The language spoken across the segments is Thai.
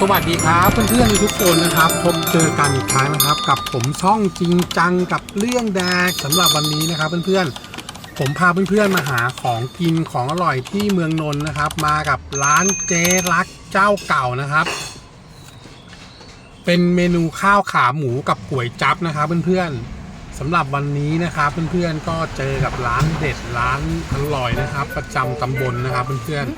สวัสดีครับเพื่อนๆทุกคนนะครับ พบเจอกันอีกครั้งนะครับ กับผมช่องจริงจังกับเรื่องแดกสำหรับวันนี้นะครับ เพื่อนๆผมพาเพื่อนๆมาหาของกินของอร่อยที่เมืองนนท์นะครับ มากับร้านเจ๊รักเจ้าเก่านะครับ เป็นเมนูข้าวขาหมูกับก๋วยจั๊บนะครับเพื่อนๆสำหรับวันนี้นะครับเพื่อนๆก็เจอกับร้านเด็ดร้านอร่อยนะครับ ประจำตำบลนะครับเพื่อนๆ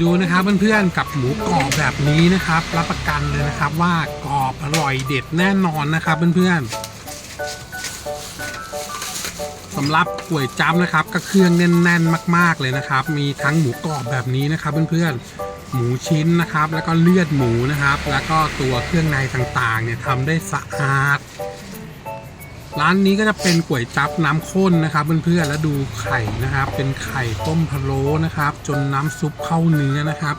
ดูนะครับเพื่อนๆกับหมูกรอบแบบนี้นะครับ รับประกันเลยนะครับว่ากรอบอร่อยเด็ดแน่นอนนะครับเพื่อนๆสำหรับก๋วยจั๊บนะครับก็เครื่องแน่นๆมาก ๆเลยนะครับ มีทั้งหมูกรอบแบบนี้นะครับเพื่อนๆหมูชิ้นนะครับ แล้วก็เลือดหมูนะครับ แล้วก็ตัวเครื่องในต่างๆเนี่ยทำได้สะอาด ร้านนี้ก็จะเป็นก๋วยจั๊บน้ำข้นนะครับเพื่อนๆแล้วดูไข่นะครับ เป็นไข่ต้มพะโล้นะครับ จนน้ำซุปเข้าเนื้อนะครับ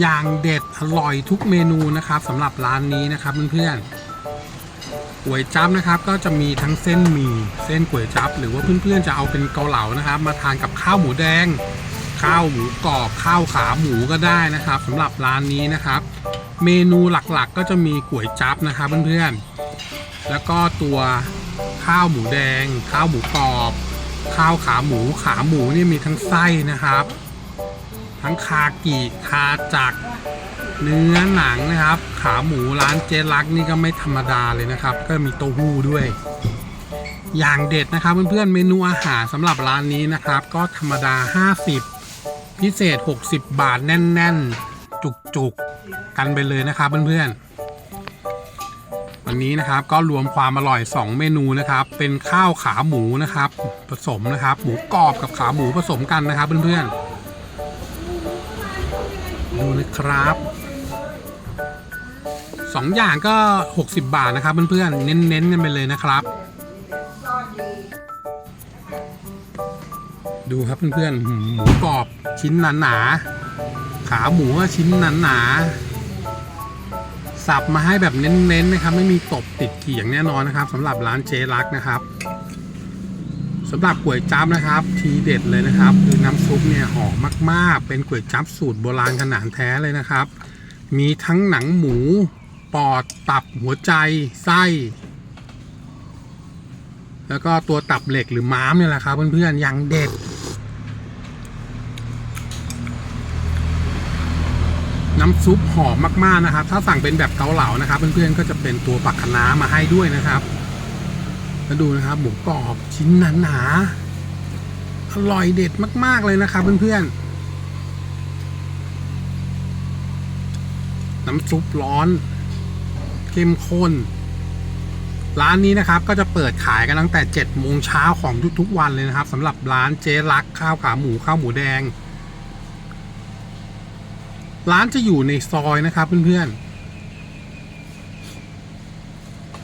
อย่างเด็ดอร่อยทุกเมนูนะครับสำหรับร้านนี้นะครับเพื่อนๆก๋วยจั๊บนะครับก็จะมีทั้งเส้นหมี่เส้นก๋วยจั๊บหรือว่าเพื่อนๆจะเอาเป็นเกาเหลานะครับ มาทานกับข้าวหมูแดง ข้าวหมูกรอบข้าวขาหมูก็ได้นะครับสำหรับร้านนี้นะครับ เมนูหลักๆก็จะมีก๋วยจั๊บนะครับเพื่อนๆแล้วก็ตัว ข้าวหมูแดง ข้าวหมูกรอบ ข้าวขาหมูขาหมูนี่มีทั้งไส้นะครับ ทั้งคากิคาจักเนื้อหนังนะครับ ขาหมูร้านเจรักนี่ก็ไม่ธรรมดาเลยนะครับ ก็มีเต้าหู้ด้วย อย่างเด็ดนะครับเพื่อนๆเมนูอาหารสำหรับร้านนี้นะครับ ก็ธรรมดา 50 พิเศษ 60 บาทแน่น ๆ จุกๆ กันไปเลยนะครับเพื่อนๆ วันนี้นะครับก็รวมความอร่อย 2 เมนูนะครับ เป็นข้าวขาหมูนะครับ ผสมนะครับ หมูกรอบกับขาหมูผสมกันนะครับเพื่อนๆดูนะครับสองอย่างก็ 60 บาทนะครับเพื่อนๆเน้นๆกันไปเลยนะครับ ดูครับเพื่อนๆหมูกรอบชิ้นหนาๆขาหมูชิ้นหนาๆ สับมาให้แบบเน้นๆนะครับ ไม่มีตบติดเขียงแน่นอนนะครับสำหรับร้านเจรักนะครับสำหรับก๋วยจั๊บนะครับ ทีเด็ดเลยนะครับ คือน้ำซุปเนี่ยหอมมากๆ เป็นก๋วยจั๊บสูตรโบราณขนาดแท้เลยนะครับ มีทั้งหนังหมู ปอดตับหัวใจ ไส้ แล้วก็ตัวตับเหล็กหรือม้ามเนี่ยแหละครับ เพื่อนๆอย่างเด็ด น้ำซุปหอมมากๆนะครับ ถ้าสั่งเป็นแบบเกาเหลานะครับ เพื่อนๆก็จะเป็นตัวปักคะน้ามาให้ด้วยนะครับแล้วดูนะครับหมูกรอบชิ้นหนาๆอร่อยเด็ดมาก ๆเลยนะครับ เพื่อนๆน้ำซุปร้อน เข้มข้น ร้านนี้นะครับก็จะเปิดขายกันตั้งแต่7โมงเช้าของทุกๆวันเลยนะครับสำหรับร้านเจ๊รักข้าวขาหมูข้าวหมูแดง ร้านจะอยู่ในซอยนะครับเพื่อนๆ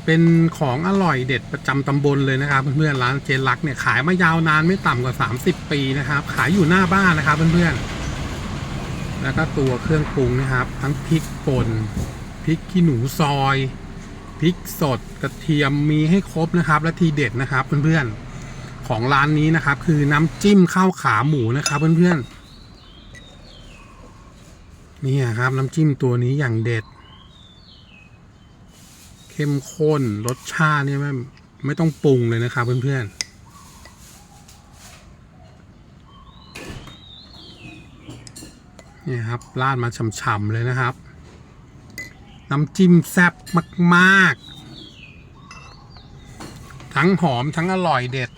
เป็นของอร่อยเด็ดประจำตำบลเลยนะครับเพื่อนๆ ร้านเจรักเนี่ยขายมายาวนานไม่ต่ำกว่า 30 ปีนะครับ ขายอยู่หน้าบ้านนะครับเพื่อนๆ แล้วก็ตัวเครื่องปรุงนะครับ ทั้งพริกป่นพริกขี้หนูซอยพริกสดกระเทียมมีให้ครบนะครับ และทีเด็ดนะครับเพื่อนๆ ของร้านนี้นะครับ คือน้ำจิ้มข้าวขาหมูนะครับเพื่อนๆ นี่ครับน้ำจิ้มตัวนี้อย่างเด็ด เข้มข้นรสชาติเนี่ยไม่ไม่ต้องปรุงเลยนะครับเพื่อนๆนี่ครับราดมาฉ่ำๆเลยนะครับ น้ำจิ้มแซ่บมาก ๆ ทั้งหอมทั้งอร่อยเด็ด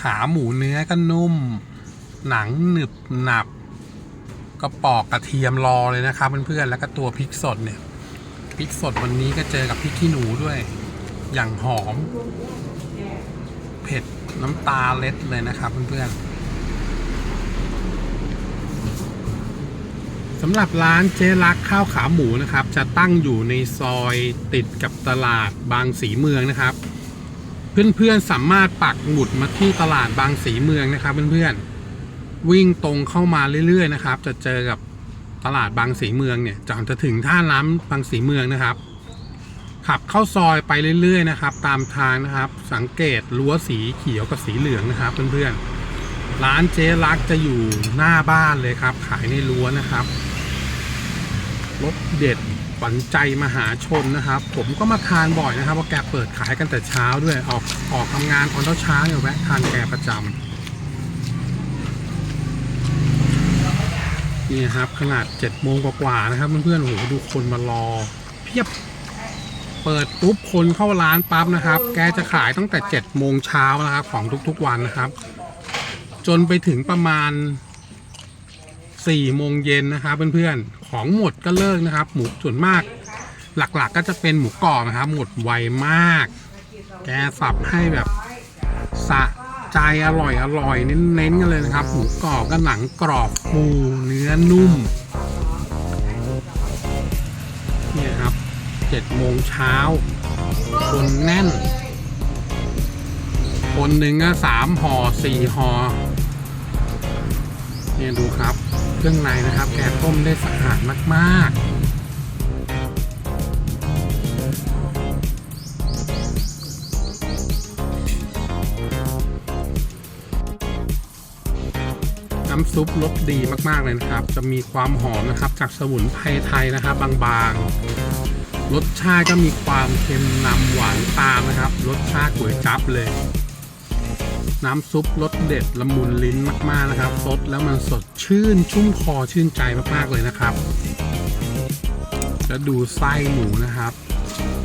ขาหมูเนื้อก็นุ่ม หนังหนึบหนับ ก็ปอกกระเทียมรอเลยนะครับเพื่อนๆแล้วก็ตัวพริกสดเนี่ยพริกสดวันนี้ก็เจอกับพริกขี้หนูด้วย อย่างหอม เผ็ดน้ำตาเล็ดเลยนะครับเพื่อนๆสำหรับร้านเจ๊รักข้าวขาหมูนะครับ จะตั้งอยู่ในซอยติดกับตลาดบางสีเมืองนะครับ เพื่อนๆสามารถปักหมุดมาที่ตลาดบางสีเมืองนะครับเพื่อนๆวิ่งตรงเข้ามาเรื่อยๆนะครับ จะเจอกับตลาดบางสีเมืองเนี่ยจนจะถึงท่าน้ำบางสีเมืองนะครับ ขับเข้าซอยไปเรื่อยๆนะครับ ตามทางนะครับ สังเกตรั้วสีเขียวกับสีเหลืองนะครับเพื่อนๆร้านเจ๊รักจะอยู่หน้าบ้านเลยครับ ขายในรั้วนะครับรสเด็ด ขวัญใจมหาชนนะครับ ผมก็มาทานบ่อยนะครับเพราะแกเปิดขายกันแต่เช้าด้วยออกออกทำงานตอนเช้าเนี่ยแวะทานแกประจำนี่ครับขนาด7จ็ดโมงกว่าๆนะครับเพื่อนๆโอ้โหดูคนมารอ เพียบเปิดปุ๊บคนเข้าร้านปั๊บนะครับ แกจะขายตั้งแต่7จ็ดโมงเช้านะครับของทุกๆวันนะครับ จนไปถึงประมาณ 4โมงเย็นนะครับเพื่อนๆ ของหมดก็เลิกนะครับ หมูส่วนมาก หลักๆก็จะเป็นหมูกรอบนะครับ หมดไวมาก แกสับให้แบบสะใจอร่อยอร่อยเน้นๆกันเลยนะครับ หมูกรอบก็หนังกรอบฟูเนื้อนุ่มเนี่ยครับเจ็ดโมงเช้าคนแน่น คนหนึ่งก็สามห่อสี่ห่อเนี่ยดูครับ เครื่องในนะครับ แกต้มได้สะอาดมากๆน้ำซุปรสดีมากๆเลยนะครับ จะมีความหอมนะครับ จากสมุนไพรไทยนะครับ บางๆ รสชาติก็มีความเค็มนำหวานตามนะครับ รสชาติก๋วยจั๊บเลย น้ำซุปรสเด็ดละมุนลิ้นมาก ๆ นะครับสดแล้วมันสดชื่นชุ่มคอชื่นใจมาก ๆ เลยนะครับแล้วดูไส้หมูนะครับ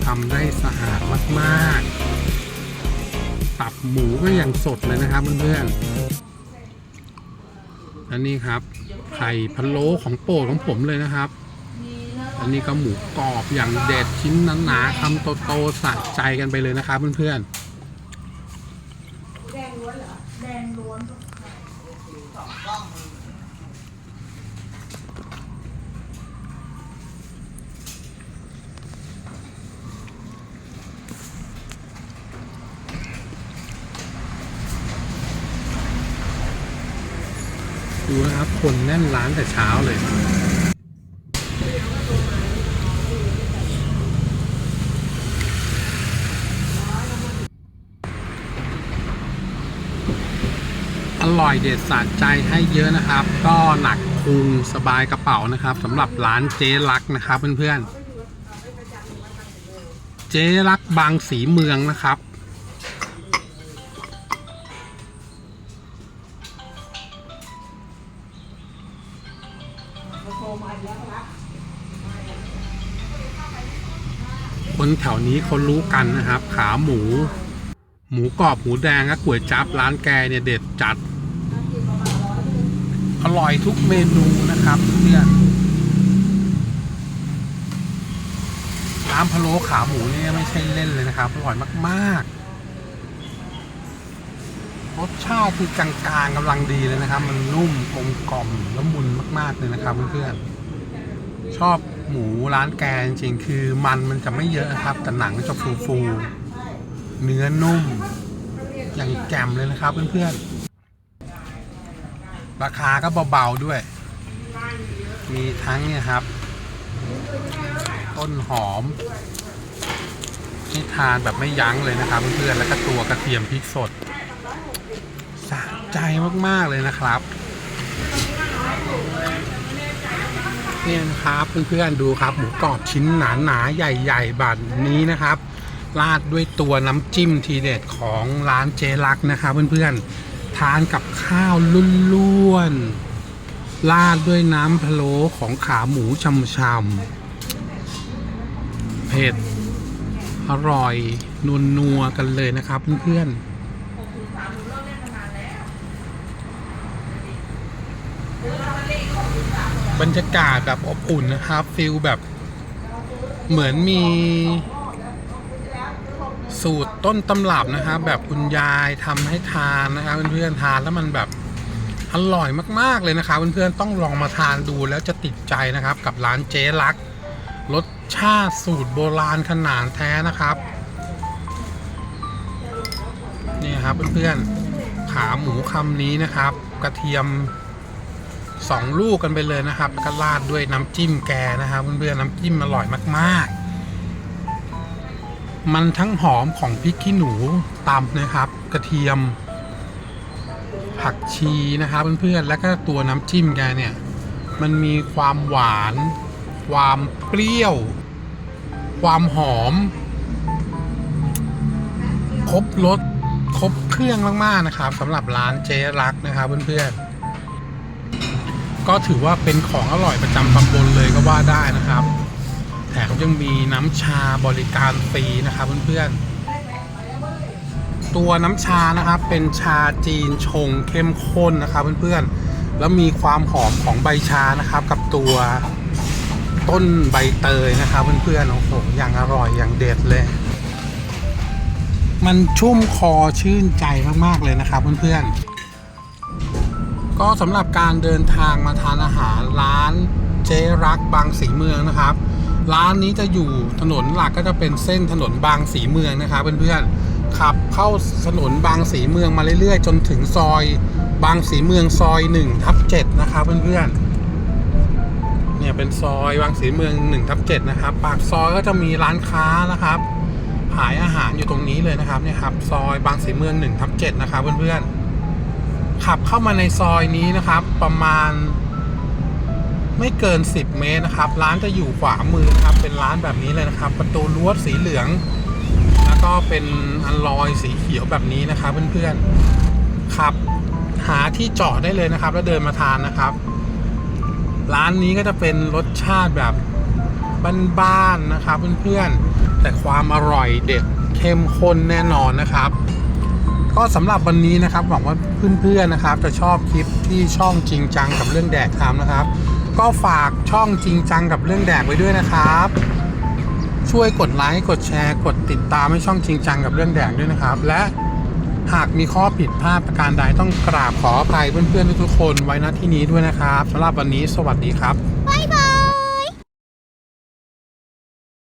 ทำได้สะอาดมาก ๆ ตับหมูก็ยังสดเลยนะครับเพื่อนๆอันนี้ครับ ไข่พะโล้ของโปรดของผมเลยนะครับ อันนี้ก็หมูกรอบอย่างเด็ดชิ้นหนาๆคำโตๆสะใจกันไปเลยนะครับเพื่อนๆ แดงล้วนเหรอ แดงล้วนดูนะครับ คนแน่นร้านแต่เช้าเลย ร่อยเด็ดสะใจให้เยอะนะครับ ก็หนักพุงสบายกระเป๋านะครับสำหรับร้านเจ๊รักนะครับเพื่อนๆ เจ๊รักบางสีเมืองนะครับคนแถวนี้เขารู้กันนะครับ ขาหมู หมูกรอบหมูแดงและก๋วยจั๊บร้านแกเนี่ยเด็ดจัด อร่อยทุกเมนูนะครับเพื่อนน้ำพะโล้ขาหมูเนี่ยไม่ใช่เล่นเลยนะครับ อร่อยมากๆ รสชาติคือกลางๆกำลังดีเลยนะครับ มันนุ่มกลมกล่อมละมุนมาก ๆ เลยนะครับเพื่อนๆชอบหมูร้านแกจริงๆคือมันมันจะไม่เยอะนะครับ แต่หนังจะฟูๆเนื้อนุ่ม อย่างแจ่มเลยนะครับเพื่อนๆ ราคาก็เบาๆด้วย มีทั้งเนี่ยครับ ต้นหอมที่ทานแบบไม่ยั้งเลยนะครับเพื่อนๆแล้วก็ตัวกระเทียมพริกสดสะใจมากๆเลยนะครับเนี่ยนะครับเพื่อนๆดูครับหมูกรอบชิ้นหนาๆใหญ่ๆแบบนี้นะครับราดด้วยตัวน้ำจิ้มทีเด็ดของร้านเจรักนะครับเพื่อนๆ ทานกับข้าวล้วนๆราดด้วยน้ำพะโล้ของขาหมูช่ำๆเผ็ด อร่อยนัวกันเลยนะครับเพื่อนๆบรรยากาศแบบอบอุ่นนะครับฟิลแบบเหมือนมี สูตรต้นตำรับนะครับ แบบคุณยายทำให้ทานนะครับเพื่อนๆทานแล้วมันแบบอร่อยมากๆเลยนะครับเพื่อนๆต้องลองมาทานดูแล้วจะติดใจนะครับ กับร้านเจ๊ลักรสชาติสูตรโบราณขนาดแท้นะครับนี่ครับเพื่อนๆขาหมูคำนี้นะครับ กระเทียมสองลูกกันไปเลยนะครับแล้วก็ราดด้วยน้ำจิ้มแกนะครับเพื่อนๆน้ำจิ้มอร่อยมากๆ มันทั้งหอมของพริกขี้หนูตำนะครับ กระเทียม ผักชีนะครับเพื่อนๆแล้วก็ตัวน้ำจิ้มแกเนี่ย มันมีความหวาน ความเปรี้ยว ความหอม ครบรสครบเครื่องมากๆนะครับสำหรับร้านเจ๊รักนะครับเพื่อนๆก็ถือว่าเป็นของอร่อยประจำตำบลเลยก็ว่าได้นะครับ ถมยังมีน้ำชาบริการฟรีนะครับเพื่อนๆ ตัวน้ำชานะครับเป็นชาจีนชงเข้มข้นนะครับเพื่อนๆ แล้วมีความหอมของใบชานะครับ กับตัวต้นใบเตยนะครับเพื่อนๆ โอ้โห อย่างอร่อยอย่างเด็ดเลย มันชุ่มคอชื่นใจมากๆเลยนะครับเพื่อนๆก็สำหรับการเดินทางมาทานอาหารร้านเจรักบางสีเมืองนะครับ ร้านนี้จะอยู่ถนนหลักก็จะเป็นเส้นถนนบางสีเมืองนะครับเพื่อนๆขับเข้าถนนบางสีเมืองมาเรื่อยๆ จนถึงซอยบางสีเมืองซอย1ทับ7นะครับเพื่อนๆเนี่ยเป็นซอยบางสีเมือง1ทับ7นะครับปากซอยก็จะมีร้านค้านะครับขายอาหารอยู่ตรงนี้เลยนะครับเนี่ยครับซอยบางสีเมือง1ทับ7นะครับเพื่อนๆขับเข้ามาในซอยนี้นะครับ ประมาณ ไม่เกิน 10 เมตรนะครับ ร้านจะอยู่ขวามือครับ เป็นร้านแบบนี้เลยนะครับ ประตูรั้วสีเหลือง แล้วก็เป็นอันลอยสีเขียวแบบนี้นะครับเพื่อนๆขับ หาที่จอดได้เลยนะครับ แล้วเดินมาทานนะครับ ร้านนี้ก็จะเป็นรสชาติแบบบ้านๆนะครับเพื่อนๆแต่ความอร่อยเด็ดเข้มข้นแน่นอนนะครับ ก็สำหรับวันนี้นะครับหวังว่าเพื่อนๆนะครับ จะชอบคลิปที่ช่องจริงจังกับเรื่องแดกทำนะครับ ก็ฝากช่องจริงจังกับเรื่องแดกไว้ด้วยนะครับ ช่วยกดไลค์กดแชร์กดติดตามให้ช่องจริงจังกับเรื่องแดกด้วยนะครับ และหากมีข้อผิดพลาดประการใดต้องกราบขออภัยเพื่อนๆทุกๆคนไว้ณที่นี้ด้วยนะครับสำหรับวันนี้สวัสดีครับ